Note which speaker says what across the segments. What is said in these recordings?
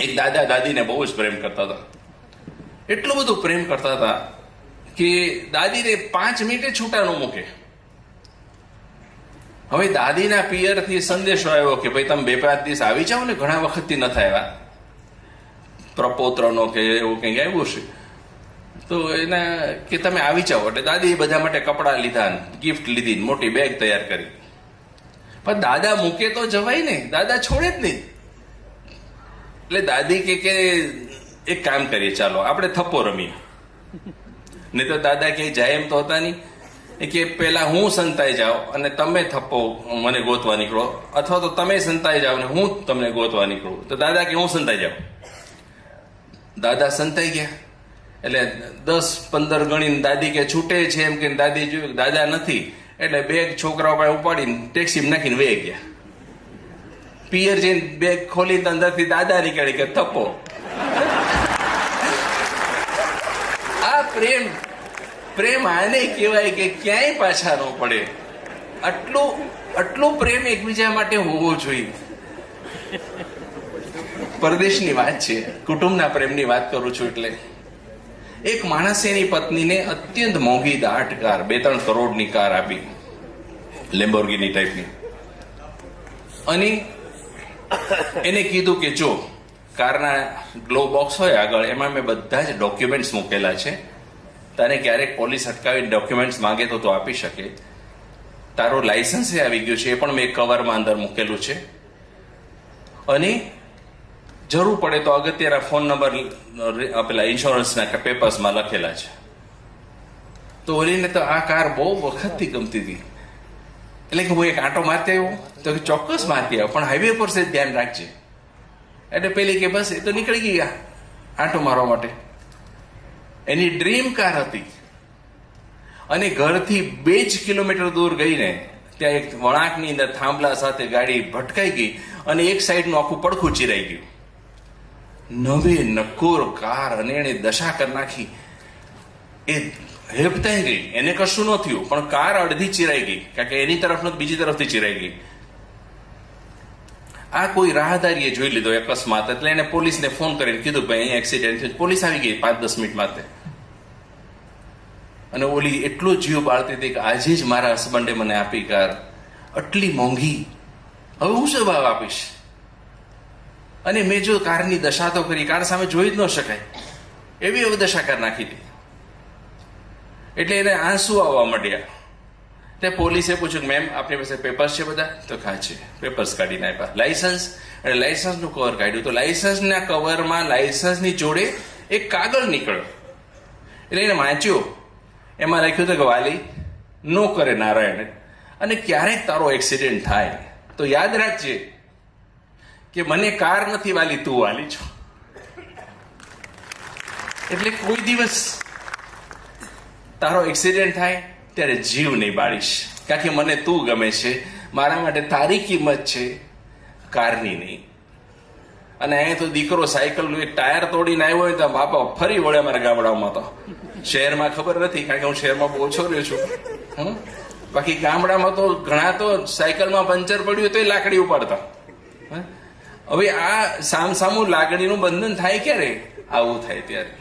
Speaker 1: એક દાદા, દાદીને બહુ જ પ્રેમ કરતા હતા. એટલું બધું પ્રેમ કરતા હતા કે દાદીને પાંચ મિનિટે છૂટા ન મૂકે. હવે દાદીના પિયરથી સંદેશો આવ્યો કે ભાઈ, તમે બે પાંચ દિવસ આવી જાઓ ને, ઘણા વખતથી ન થાય પ્રપોત્રનો કે એવું કંઈક આવ્યું છે તો એના કે તમે આવી જાઓ. એટલે દાદી બધા માટે કપડાં લીધા ગિફ્ટ લીધી મોટી બેગ તૈયાર કરી. પણ દાદા મૂકે તો જવાય ને દાદા છોડે જ નહીં. એટલે દાદી કે કે, એક કામ કરીએ, ચાલો, આપણે થપ્પો રમીએ. નહીં તો દાદા કે જાય એમ તો હતા નહીં. કે પેલા હું સંતાઈ જાઉં અને તમે થપ્પો મને ગોતવા નીકળો. અથવા તો તમે સંતાઈ જાઓ ને હું તમને ગોતવા નીકળું. તો દાદા કે હું સંતાઈ જાઉં? દાદા સંતાઈ ગયા. એટલે દસ પંદર ગણીને દાદી કે છૂટે છે એમ કે દાદી જોયું દાદા નથી. એટલે બે છોકરાઓ પાસે ઉપાડીને ટેક્સીમાં નાખીને વે ગયા. પિયર જઈને બેગ ખોલી અંદરથી દાદા નીકળી કે થપ્પો. આ પ્રેમ પ્રેમ આને કહેવાય કે ક્યાંય પાછા ન પડે. આટલું આટલું પ્રેમ એકબીજા માટે હોવો જોઈએ. પરદેશની વાત છે, કુટુંબના પ્રેમની વાત કરું છું એટલે. એક માણસે એની પત્નીને અત્યંત મોંઘી દાટ કાર, બે ત્રણ કરોડની કાર આપી. લેમ્બોર્ગીની ટાઈપની અને એને કીધું કે જો, કારના ગ્લો બોક્સ હોય આગળ, એમાં મેં બધા જ ડોક્યુમેન્ટ્સ મૂકેલા છે. તને ક્યારેક પોલીસ અટકાવી ડોક્યુમેન્ટ્સ માંગે તો તો આપી શકે. તારો લાયસન્સ આવી ગયું છે, એ પણ મેં કવરમાં અંદર મૂકેલું છે. અને જરૂર પડે તો અગત્યના ફોન નંબર પેલા ઇન્સ્યોરન્સના પેપર્સમાં લખેલા છે. તો ઓલીને તો આ કાર બહુ વખતથી ગમતી હતી. એટલે કે હું એક આંટો મારતી આવ્યો, તો કે ચોક્કસ મારતી આવ્યો, પણ હાઈવે પર છે ધ્યાન રાખજે. એટલે પેલી કે બસ એ તો નીકળી ગયા આંટો મારવા માટે. એની ડ્રીમ કાર હતી. અને ઘરથી બે જ કિલોમીટર દૂર ગઈને ત્યાં એક વળાંકની અંદર થાંભલા સાથે ગાડી ભટકાઈ ગઈ અને એક સાઈડનું આખું પડખું ચીરાઈ ગયું. નવે નકોર કાર અને એણે દશા કરી નાખી. એ હેપતાઈ ગઈ. એને કશું ન થયું, પણ કાર અડધી ચિરાઈ ગઈ. કારણ કે એની તરફ બીજી તરફથી ચિરાઈ ગઈ. આ કોઈ રાહદારીએ જોઈ લીધો અકસ્માત, એટલે એને પોલીસને ફોન કરીને કીધું, ભાઈ, અહીંયા એક્સિડન્ટ થયું. પોલીસ આવી ગઈ પાંચ દસ મિનિટ માટે. અને ઓલી એટલો જીવ બાળતી હતી કે આજે જ મારા હસબન્ડે મને આપી કાર. આટલી મોંઘી. હવે હું શું ભાવ આપીશ? અને મેં જો કારની દશા તો કરી, કાર સામે જોઈ જ ન શકાય. એવી એવી દશા કરી નાખી હતી. એટલે એને આંસુ આવવા માંડ્યા. તે પોલીસે પૂછ્યું મેમ, આપની પાસે પેપર્સ છે બધા? તો ખા છે પેપર્સ કાઢીને આપ્યા લાયસન્સ અને લાયસન્સનું કવર કાઢ્યું. તો લાયસન્સના કવરમાં લાયસન્સની જોડે એક કાગળ નીકળ્યો. એટલે એને વાંચ્યો. એમાં લખ્યું હતું કે, વાલી, નો કરે નારાયણ. અને ક્યારેક તારો એક્સિડન્ટ થાય. તો યાદ રાખજે કે મને કાર નથી વાલી, તું વાલી છો. એટલે કોઈ દિવસ તારો એક્સિડન્ટ થાય, ત્યારે જીવ નહીં બાળીશ કારણ કે મને તું ગમે છે. મારા માટે તારી કિંમત છે, કારની નહીં. અને અહીંયા તો દીકરો સાયકલનું એક ટાયર તોડીને આવ્યો હોય તો બાપા ફરી વળે મારા ગામડાઓમાં તો. શહેરમાં ખબર નથી, કારણ કે હું શહેરમાં બહુ ઓછો રહ્યો છું. બાકી ગામડામાં તો ઘણા તો સાયકલમાં પંચર પડ્યું તો એ લાકડી ઉપાડતા? હવે આ સામસામું લાગણીનું બંધન થાય ક્યારે? આવું થાય ત્યારે.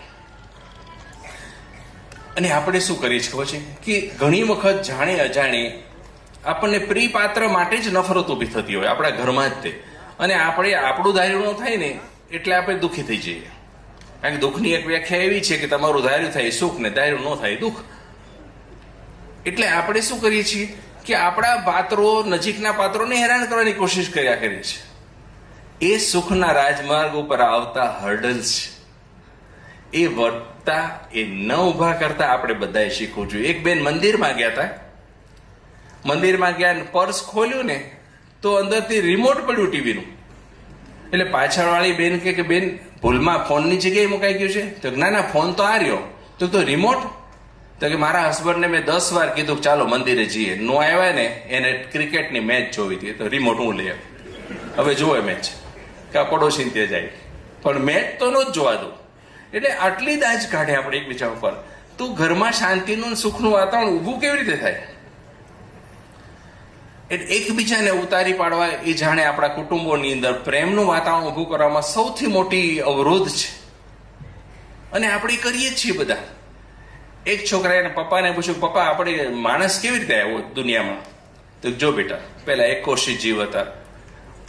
Speaker 1: અને આપણે શું કરીએ છીએ ખબર છે? કે ઘણી વખત જાણે અજાણે આપણને પ્રિપાત્ર માટે જ નફરત ઊભી થતી હોય આપણા ઘરમાં જ તે. અને આપણે આપણું ધાર્યું ન થાય ને, એટલે આપણે દુઃખી થઈ જઈએ. કારણ કે દુઃખની એક વ્યાખ્યા એવી છે કે તમારું ધાર્યું થાય, સુખ ને ધાર્યું ન થાય, દુઃખ. એટલે આપણે શું કરીએ છીએ કે આપણા પાત્રો, નજીકના પાત્રોને હેરાન કરવાની કોશિશ કર્યા કરીએ છીએ. એ સુખના રાજમાર્ગ ઉપર આવતા હર્ડલ્સ એ વધતા એ ન ઊભા કરતા આપણે બધાએ શીખવું જોઈએ. એક બેન મંદિરમાં ગયા હતા મંદિરમાં ગયા પર્સ ખોલ્યું ને તો અંદરથી રિમોટ પડ્યું ટીવીનું એટલે પાછળવાળી બેન કે બેન, ભૂલમાં ફોનની જગ્યાએ મુકાઈ ગયું છે? તો ના ના, ફોન તો આ રહ્યો. તો તો રિમોટ તો કે, મારા હસબન્ડને મેં દસ વાર કીધું ચાલો, મંદિરે જઈએ. નો આવ્યા ને એને ક્રિકેટની મેચ જોવી હતી. તો રિમોટ હું લઈ આવ્યો. હવે જુઓ મેચ કે આ પડોશી ત્યાં જાય. પણ મેચ તો નો જ જોવા દઉં. એટલે આટલી દાજ કાઢે આપણે એકબીજા ઉપર. તો ઘરમાં શાંતિનું સુખનું વાતાવરણ ઊભું કેવી રીતે થાય? એટલે એકબીજાને ઉતારી પાડવા એ જાણે આપણા કુટુંબોની અંદર પ્રેમનું વાતાવરણ ઊભું કરવામાં સૌથી મોટી અવરોધ છે. અને આપણે કરીએ જ છીએ બધા. એક છોકરાએ પપ્પાને પૂછ્યું, પપ્પા, આપણે માણસ કેવી રીતે આવ્યો દુનિયામાં? તો જો બેટા, પહેલા એક કોશી જીવ હતા.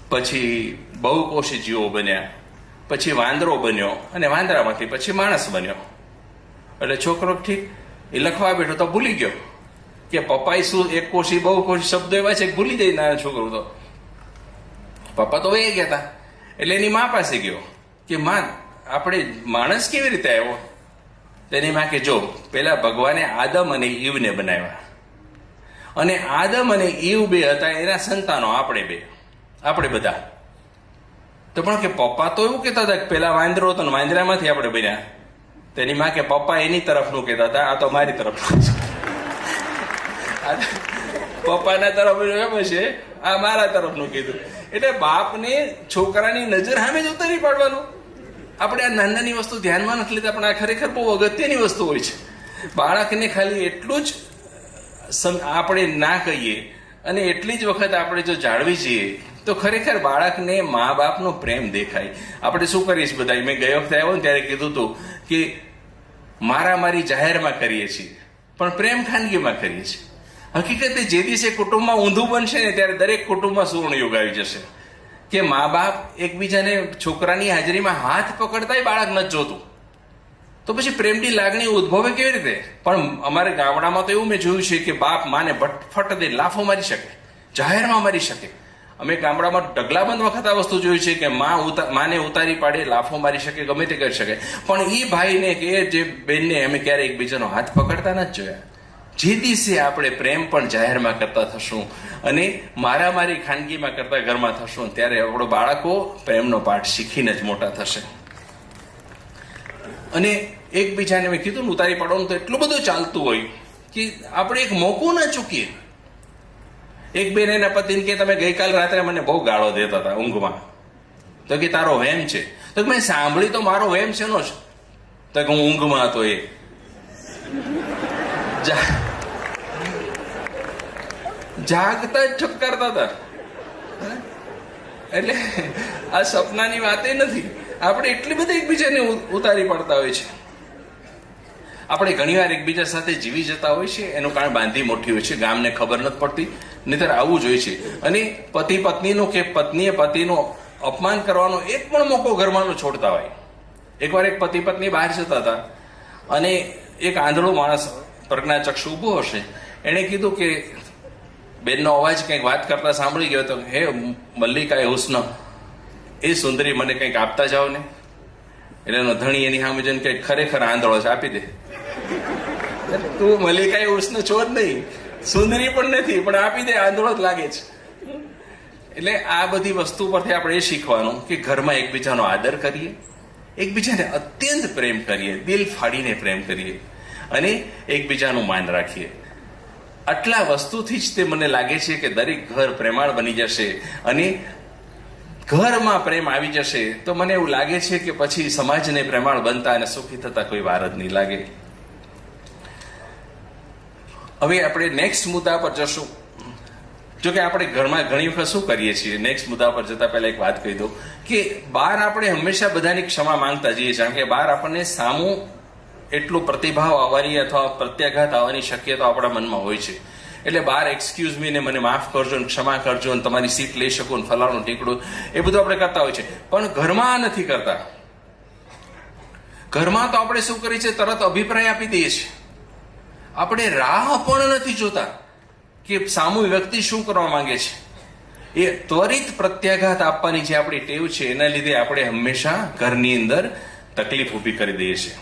Speaker 1: પછી બહુ કોશી જીવો બન્યા. પછી વાંદરો બન્યો અને વાંદરામાંથી પછી માણસ બન્યો. એટલે છોકરો ઠીક, એ લખવા બેઠો તો ભૂલી ગયો કે પપ્પા શું એક કોશી, બહુ કોશી શબ્દો એવા છે ભૂલી જાય ના છોકરો તો. પપ્પા તો વહી ગયા એટલે એની મા પાસે ગયો કે, માં, આપણે માણસ કેવી રીતે આવ્યો? તેની માં કે, જો, પેલા ભગવાને આદમ અને ઈવને બનાવ્યા. અને આદમ અને ઈવ બે હતા, એના સંતાનો આપણે બે. આપણે બધા. તો પણ કે પપ્પા તો એવું કહેતા હતા કે પેલા વાંદરો હતો ને વાંદરામાંથી આપણે બન્યા. તેની માં કે પપ્પા એની તરફનું કહેતા હતા, આ તો મારી તરફનું પપ્પાના તરફનું એમ છે, આ મારા તરફનું કીધું. એટલે બાપને છોકરાની નજર સામે જ ઉતારી પાડવાનું. આપણે આ નાની નાની વસ્તુ ધ્યાનમાં નથી લેતા, પણ આ ખરેખર બહુ અગત્યની વસ્તુ હોય છે. બાળકને ખાલી એટલું જ આપણે ના કહીએ અને એટલી જ વખત આપણે જો જાળવી જઈએ તો ખરેખર બાળકને મા બાપનો પ્રેમ દેખાય. આપણે શું છીએ બધા મેં ગયો વખતે આવ્યો ને ત્યારે કીધું હતું કે મારામારી જાહેરમાં કરીએ છીએ, પણ પ્રેમ ખાનગીમાં કરીએ છીએ. હકીકતે જે દિવસે કુટુંબમાં ઊંધું બનશે ને ત્યારે દરેક કુટુંબમાં સુવર્ણ યોગ આવી જશે. કે મા બાપ એકબીજાને છોકરાની હાજરીમાં હાથ પકડતાય બાળક ન જોતું. તો પછી પ્રેમની લાગણી ઉદ્ભવે કેવી રીતે? પણ અમારે ગામડામાં તો એવું મેં જોયું છે કે બાપ માને ભટફટ દે લાફો મારી શકે, જાહેરમાં મારી શકે. અમે ગામડામાં ઢગલાબંધ વખત આ વસ્તુ જોયું છે કે માં માને ઉતારી પાડે, લાફો મારી શકે, ગમે તે કરી શકે. પણ એ ભાઈને કે જે બેનને અમે ક્યારે એકબીજાનો હાથ પકડતા નથી જોયા. જે દિવસે આપણે પ્રેમ પણ જાહેરમાં કરતા થશું અને મારામારી ખાનગીમાં કરતા ઘરમાં થશું, ત્યારે આપણો બાળકો પ્રેમનો પાઠ શીખીને જ મોટા થશે. અને એકબીજાને મેં કીધું ને, ઉતારી પાડવાનું તો એટલું બધું ચાલતું હોય કે આપણે એક મોકો ના ચૂકીએ. એક બેન એના પતિને કે તમે ગઈકાલ રાત્રે મને બહુ ગાળો દેતા હતા ઊંઘમાં. તો કે, તારો વેમ છે. તો મેં સાંભળી તો મારો વેમ છે? નો જ તો કે, હું ઊંઘમાં હતો એ. જાગતા જ ઠપકારતા હતા. એટલે આ સપનાની વાતે નથી. આપણે એટલી બધી એકબીજાને ઉતારી પડતા હોય છે. આપણે ઘણીવાર એકબીજા સાથે જીવી જતા હોય છે, એનું કારણ બાંધી મોટી હોય છે, ગામને ખબર નથી પડતી, નહીતર આવું જ હોય છે. અને પતિ પત્નીનું કે પત્નીએ પતિનો અપમાન કરવાનો એક પણ મોકો ઘરમાં છોડતા હોય. એકવાર એક પતિ પત્ની બહાર જતા હતા અને એક આંધળો માણસ પ્રજ્ઞાચક્ષુ ઊભો હશે. એણે કીધું કે બેનનો અવાજ કંઈક વાત કરતા સાંભળી ગયો તો હે, મલ્લિકા, એ હુસ્ન એ સુંદરી મને કંઈક આપતા જાઓ ને એટલે ધણી એની સામે જઈને કંઈક ખરેખર આંધળો છે આપી દે. તું મલ્લિકા એ હુસ્ન છો નહીં. સુંદરી પણ નથી, પણ આપી દે, આંધળો જ લાગે છે. એટલે આ બધી વસ્તુ પરથી આપણે એ શીખવાનું કે ઘરમાં એકબીજાનો આદર કરીએ, એકબીજાને અત્યંત પ્રેમ કરીએ, દિલ ફાડીને પ્રેમ કરીએ અને એકબીજાનું માન રાખીએ. આટલા વસ્તુથી જ તે મને લાગે છે કે દરેક ઘર પ્રેમાળ બની જશે અને ઘરમાં પ્રેમ આવી જશે તો મને એવું લાગે છે કે પછી સમાજને પ્રેમાળ બનતા અને સુખી થતા કોઈ વાર જ નહીં લાગે. હવે આપણે નેક્સ્ટ મુદ્દા પર જશું. જો કે આપણે ઘરમાં ઘણી વખત શું કરીએ છીએ? નેક્સ્ટ મુદ્દા પર જતા પહેલા એક વાત કહી દઉં કે બહાર આપણે હંમેશા બધાની ક્ષમા માંગતા જઈએ છીએ. કારણ કે બહાર આપણને સામું એટલું પ્રતિભાવ આવવાની અથવા પ્રત્યાઘાત આવવાની શક્યતા આપણા મનમાં હોય છે. એટલે બહાર એક્સક્યુઝ મી ને મને માફ કરજો ને ક્ષમા કરજો ને તમારી સીટ લઈ શકો ને ફલાણું ટીકડું એ બધું આપણે કરતા હોય છે. પણ ઘરમાં નથી કરતા. ઘરમાં તો આપણે શું કરીએ છીએ? તરત અભિપ્રાય આપી દઈએ છીએ. આપણે રાહ પણ નથી જોતા કે સામુ વ્યક્તિ શું કરવા માંગે છે. એ ત્વરિત પ્રત્યાઘાત આપવાની જે આપણી ટેવ છે, એના લીધે આપણે હંમેશા ઘરની અંદર તકલીફ ઊભી કરી દઈએ છીએ.